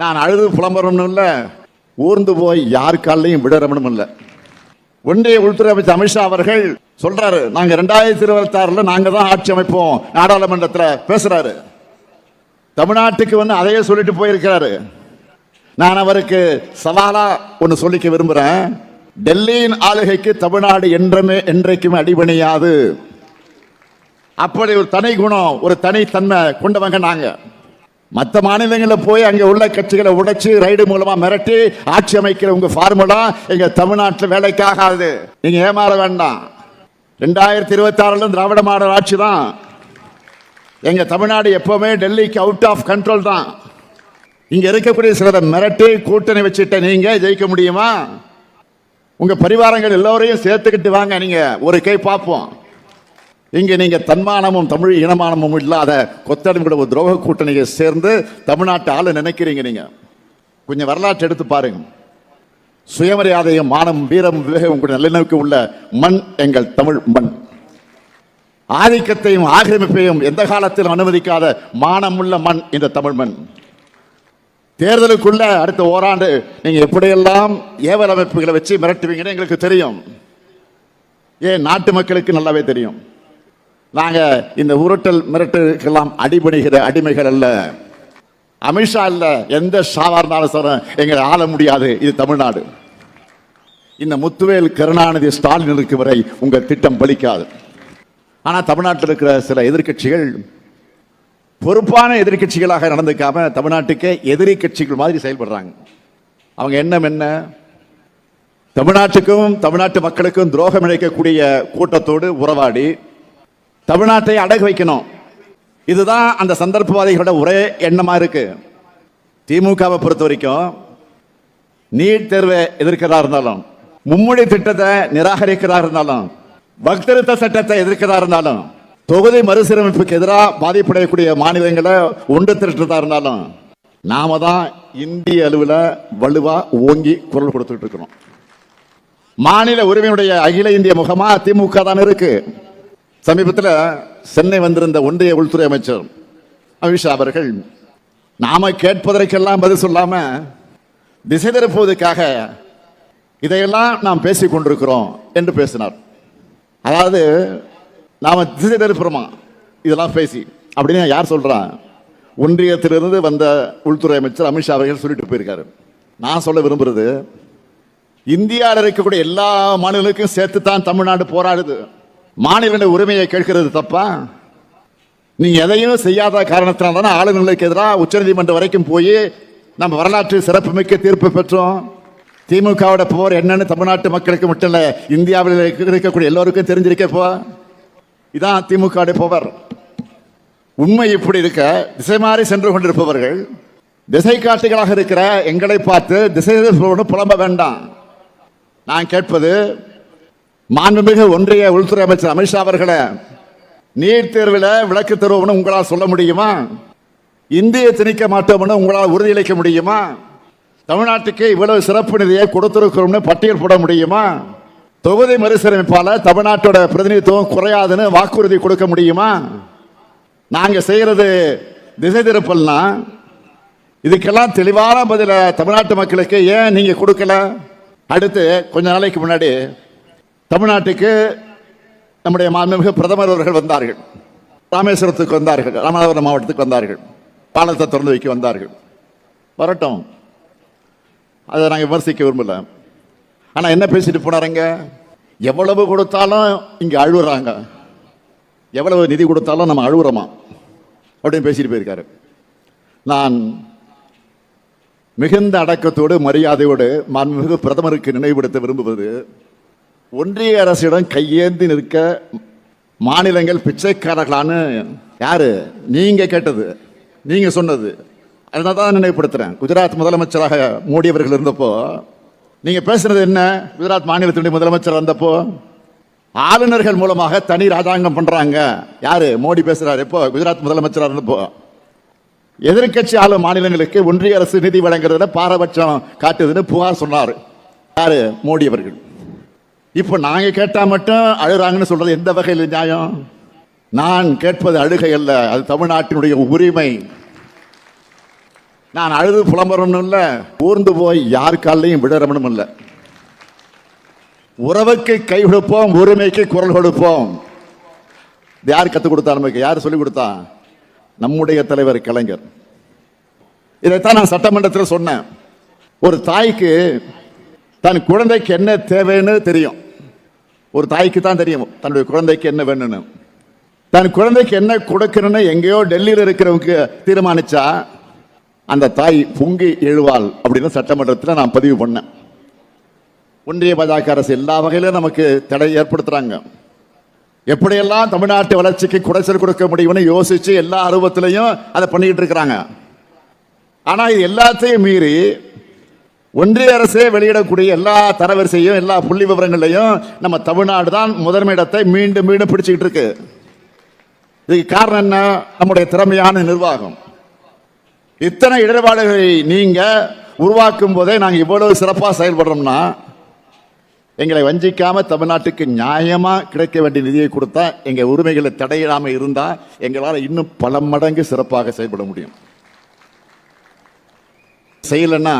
நான் அழுது புலம்புறணும் இல்லை. ஊர்ந்து போய் யார் காலையும் விடறமனும் இல்லை. ஒன்றிய உள்துறை அமைச்சர் அமித்ஷா அவர்கள் சொல்றாரு நாங்க ரெண்டாயிரத்தி இருபத்தி ஆறுல நாங்க தான் ஆட்சி அமைப்போம் நாடாளுமன்றத்தில் பேசுறாரு. தமிழ்நாட்டுக்கு வந்து அதையே சொல்லிட்டு போயிருக்கிறாரு. நான் அவருக்கு சவாலா ஒன்னு சொல்லிக்க விரும்புறேன். டெல்லியின் ஆளுகைக்கு தமிழ்நாடு என்றமே என்றைக்குமே அடிபணியாது. அப்படி ஒரு தனி குணம் ஒரு தனித்தன்மை கொண்டவங்க நாங்கள் மற்ற மாநிலங்களில் போய் அங்கே உள்ள கட்சிகளை உடைச்சு ரைடு மூலமா மிரட்டி ஆட்சி அமைக்கிற உங்க ஃபார்முலா எங்க தமிழ்நாட்டில் வேலைக்காகாது. நீங்க ஏமாற வேண்டாம். ரெண்டாயிரத்தி இருபத்தி ஆறுல திராவிட மாடல் ஆட்சி தான். எங்க தமிழ்நாடு எப்பவுமே டெல்லிக்கு அவுட் ஆஃப் கண்ட்ரோல் தான். இங்க இருக்கக்கூடிய சிலரை மிரட்டி கூட்டணி வச்சுட்ட நீங்க ஜெயிக்க முடியுமா? உங்க பரிவாரங்கள் எல்லோரையும் சேர்த்துக்கிட்டு வாங்க நீங்க. ஒரு கை பார்ப்போம். இங்கே நீங்கள் தன்மானமும் தமிழ் இனமானமும் இல்லாத கொத்தடிமையோட ஒரு துரோக கூட்டணியை சேர்ந்து தமிழ்நாட்டு ஆளு நினைக்கிறீங்க நீங்கள் கொஞ்சம் வரலாற்று எடுத்து பாருங்க. சுயமரியாதையும் மானம் வீரம் விவேகம் கூட நல்லிணக்கு உள்ள மண் எங்கள் தமிழ் மண். ஆதிக்கத்தையும் ஆக்கிரமிப்பையும் எந்த காலத்திலும் அனுமதிக்காத மானமுள்ள மண் இந்த தமிழ் மண். தேர்தலுக்குள்ள அடுத்த ஓராண்டு நீங்கள் எப்படியெல்லாம் ஏவல் அமைப்புகளை வச்சு மிரட்டுவீங்கன்னு எங்களுக்கு தெரியும். ஏன் நாட்டு மக்களுக்கு நல்லாவே தெரியும். நாங்கள் இந்த உருட்டல் மிரட்டலுக்கெல்லாம் அடிபணிகிற அடிமைகள் அல்ல. அமித்ஷா இல்லை எந்த சாதாரணாலும் சொல்ல எங்களை ஆள முடியாது இது தமிழ்நாடு. இந்த முத்துவேல் கருணாநிதி ஸ்டாலின் இருக்கும் வரை உங்கள் திட்டம் பலிக்காது. ஆனால் தமிழ்நாட்டில் இருக்கிற சில எதிர்க்கட்சிகள் பொறுப்பான எதிர்க்கட்சிகளாக நடந்துக்காம தமிழ்நாட்டுக்கே எதிரி கட்சிகள் மாதிரி செயல்படுறாங்க. அவங்க எண்ணம் என்ன? தமிழ்நாட்டுக்கும் தமிழ்நாட்டு மக்களுக்கும் துரோகம் இழைக்கக்கூடிய கூட்டத்தோடு உறவாடி தமிழ்நாட்டை அடகு வைக்கணும். இதுதான் அந்த சந்தர்ப்பவாதிகளோட ஒரே எண்ணமா இருக்கு. திமுகவை பொறுத்த வரைக்கும் நீட் தேர்வை எதிர்க்கிறதா இருந்தாலும் மும்மொழி திட்டத்தை நிராகரிக்கிறதா இருந்தாலும் பக்திருத்த சட்டத்தை எதிர்க்கிறதா இருந்தாலும் தொகுதி மறுசீரமைப்புக்கு எதிராக பாதிப்படையக்கூடிய மாநிலங்களை ஒன்று திரட்டுறதா இருந்தாலும் நாம தான் இந்திய அளவில் வலுவா ஓங்கி குரல் கொடுத்துட்டு இருக்கிறோம். மாநில உரிமையுடைய அகில இந்திய முகமா திமுக தான் இருக்கு. சமீபத்தில் சென்னை வந்திருந்த ஒன்றிய உள்துறை அமைச்சர் அமித்ஷா அவர்கள் நாம கேட்பதற்கெல்லாம் பதில் சொல்லாம திசை திருப்புவதற்காக இதையெல்லாம் நாம் பேசிக் கொண்டிருக்கிறோம் என்று பேசினார். அதாவது நாம திசை திருப்புறோமா? இதெல்லாம் பேசி. அப்படின்னு யார் சொல்றா? ஒன்றியத்திலிருந்து வந்த உள்துறை அமைச்சர் அமித்ஷா அவர்கள் சொல்லிட்டு போயிருக்காரு. நான் சொல்ல விரும்புறது இந்தியாவில் இருக்கக்கூடிய எல்லா மாநிலங்களுக்கும் சேர்த்து தான் தமிழ்நாடு போராடுது. மாநில உரிமையை கேட்கிறது தப்பா? நீங்க எதையும் செய்யாத காரணத்தினால தானே ஆளுநர்களுக்கு எதிராக உச்சநீதிமன்றம் வரைக்கும் போய் நம்ம வரலாற்று சிறப்புமிக்க தீர்ப்பு பெற்றோம். திமுகவோட போர் என்னன்னு தமிழ்நாட்டு மக்களுக்கு மட்டும் இல்ல இந்தியாவில் இருக்கக்கூடிய எல்லோருக்கும் தெரிஞ்சிருக்க இப்போ இதான் திமுக போவர் உண்மை இப்படி இருக்க திசை மாறி சென்று கொண்டிருப்பவர்கள் திசை காட்டுகளாக இருக்கிற எங்களை பார்த்து திசை புலம்ப வேண்டாம். நான் கேட்பது மாண்புமிகு ஒன்றிய உள்துறை அமைச்சர் அமித்ஷா அவர்களை நீட் தேர்வில் விளக்கு தருவோம்னு உங்களால் சொல்ல முடியுமா? இந்திய திணிக்க மாட்டோம்னு உங்களால் உறுதியளிக்க முடியுமா? தமிழ்நாட்டுக்கு இவ்வளவு சிறப்பு நிதியை கொடுத்திருக்கிறோம்னு பட்டியல் போட முடியுமா? தொகுதி மறுசீரமைப்பால் தமிழ்நாட்டோட பிரதிநிதித்துவம் குறையாதுன்னு வாக்குறுதி கொடுக்க முடியுமா? நாங்கள் செய்கிறது திசை திருப்பல்னா இதுக்கெல்லாம் தெளிவான பதில தமிழ்நாட்டு மக்களுக்கு ஏன் நீங்கள் கொடுக்கல? அடுத்து கொஞ்ச நாளைக்கு முன்னாடி தமிழ்நாட்டுக்கு நம்முடைய மாண்புமிகு பிரதமர் அவர்கள் வந்தார்கள். ராமேஸ்வரத்துக்கு வந்தார்கள். ராமநாதபுரம் மாவட்டத்துக்கு வந்தார்கள். பாலத்தை திறந்து வைக்க வந்தார்கள். வரட்டும். அதை நாங்கள் விமர்சிக்க விரும்பல. ஆனால் என்ன பேசிட்டு போனாருங்க? எவ்வளவு கொடுத்தாலும் இங்கே அழுகுறாங்க எவ்வளவு நிதி கொடுத்தாலும் நம்ம அழுகுறோமா அப்படின்னு பேசிட்டு போயிருக்காரு. நான் மிகுந்த அடக்கத்தோடு மரியாதையோடு மாண்புமிகு பிரதமருக்கு நினைவுபடுத்த விரும்புவது ஒன்றிய அரசிடம் கையேந்தி நிற்க மாநிலங்கள் பிச்சைக்காரர்களான்னு யாரு? நீங்க கேட்டது. நீங்க சொன்னது. அதனால தான் நினைவுபடுத்துறேன். குஜராத் முதலமைச்சராக மோடி அவர்கள் இருந்தப்போ நீங்க பேசுனது என்ன? குஜராத் மாநிலத்தினுடைய முதலமைச்சர் வந்தப்போ ஆளுநர்கள் மூலமாக தனி ராஜாங்கம் பண்றாங்க. யாரு? மோடி பேசுறாரு. இப்போ குஜராத் முதலமைச்சராக இருந்தப்போ. எதிர்க்கட்சி ஆளும் மாநிலங்களுக்கு ஒன்றிய அரசு நிதி வழங்குறதுல பாரபட்சம் காட்டுதுன்னு புகார் சொன்னார். யாரு? மோடி அவர்கள். இப்போ நாங்க கேட்டா மட்டும் அழுறாங்கன்னு சொல்றது எந்த வகையில் நியாயம்? நான் கேட்பது அழுகை அல்ல அது தமிழ்நாட்டினுடைய உரிமை. நான் அழுது புலம்புறணும் இல்லை ஊர்ந்து போய் யார் காலையும் விடறமனும் இல்லை. உறவுக்கு கை கொடுப்போம் உரிமைக்கு குரல் கொடுப்போம். யார் கற்றுக் கொடுத்தா நமக்கு? யார் சொல்லி கொடுத்தா? நம்முடைய தலைவர் கலைஞர். இதைத்தான் நான் சட்டமன்றத்தில் சொன்னேன். ஒரு தாய்க்கு தன் குழந்தைக்கு என்ன தேவைன்னு தெரியும். ஒரு தாய்க்கு தான் தெரியும் தன்னுடைய குழந்தைக்கு என்ன வேணும்னு. தன் குழந்தைக்கு என்ன கொடுக்கணும்னு எங்கேயோ டெல்லியில் இருக்கிறவங்க தீர்மானிச்சா அந்த தாய் பொங்கி எழுவாள் அப்படின்னு சட்டமன்றத்தில் நான் பதிவு பண்ணேன். ஒன்றிய பாஜக அரசு எல்லா வகையிலும் நமக்கு தடை ஏற்படுத்துறாங்க. எப்படியெல்லாம் தமிழ்நாட்டு வளர்ச்சிக்கு குடைச்சல் கொடுக்க முடியும்னு யோசித்து எல்லா அருவத்திலையும் அதை பண்ணிக்கிட்டு இருக்கிறாங்க. ஆனால் இது எல்லாத்தையும் மீறி ஒன்றிய அரசே வெளியிடக்கூடிய எல்லா தரவரிசையும் எல்லா புள்ளி விவரங்களையும் நம்ம தமிழ்நாடு தான் முதன்மை இடத்தை மீண்டும் மீண்டும் பிடிச்சிக்கிட்டு இருக்கு. இதுக்கு காரணம் என்ன? நம்முடைய திறமையான நிர்வாகம். இத்தனை இடர்பாடுகளை நீங்க உருவாக்கும் போதே நாங்கள் இவ்வளவு சிறப்பாக செயல்படுறோம்னா எங்களை வஞ்சிக்காம தமிழ்நாட்டுக்கு நியாயமாக கிடைக்க வேண்டிய நிதியை கொடுத்தா எங்கள் உரிமைகளை தடையிடாமல் இருந்தால் எங்களால் இன்னும் பல மடங்கு சிறப்பாக செயல்பட முடியும். செய்யலைன்னா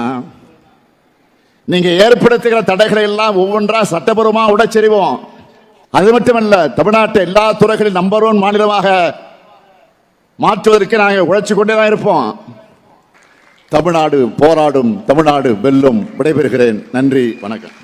நீங்க ஏற்படுத்துகிற தடைகளை எல்லாம் ஒவ்வொன்றா சட்டபூர்வமா உடச்செறிவோம். அது மட்டுமல்ல தமிழ்நாட்டை எல்லா துறைகளில் நம்பர் ஒன் மாநிலமாக மாற்றுவதற்கு நாங்கள் உழைச்சு கொண்டே தான் இருப்போம். தமிழ்நாடு போராடும் தமிழ்நாடு வெல்லும். விடைபெறுகிறேன். நன்றி வணக்கம்.